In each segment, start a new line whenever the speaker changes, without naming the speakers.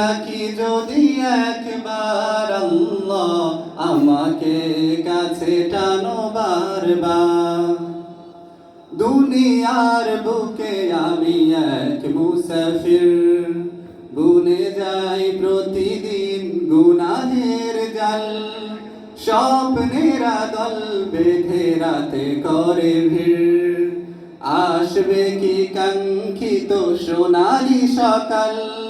ডাকি যদি একবার আল্লাহ আমাকে কাছে টানো বারবার। দুনিয়ার বুকে আমি এক মুসাফির। গুনে যাই প্রতিদিন গুনাহের জাল। স্বপ্নেরা দল বেঁধে রাতে করে ভিড়। আসবে কি কাঙ্ক্ষিত সোনালি সকাল?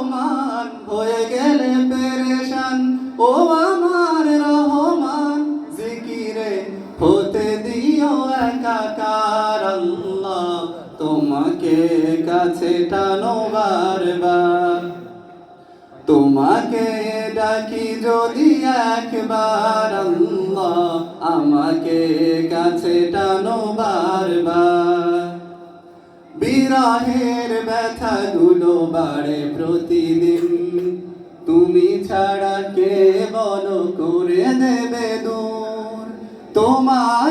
দিও একাকার আল্লাহ তোমাকে কাছে টানো বারবার। তোমাকে ডাকি যদি একবার আল্লাহ আমাকে কাছে টানো বারবার। বিরাহের ব্যথাগুলো বাড়ে প্রতিদিন। তুমি ছাড়া কে বল করে দেবে দূর? তোমার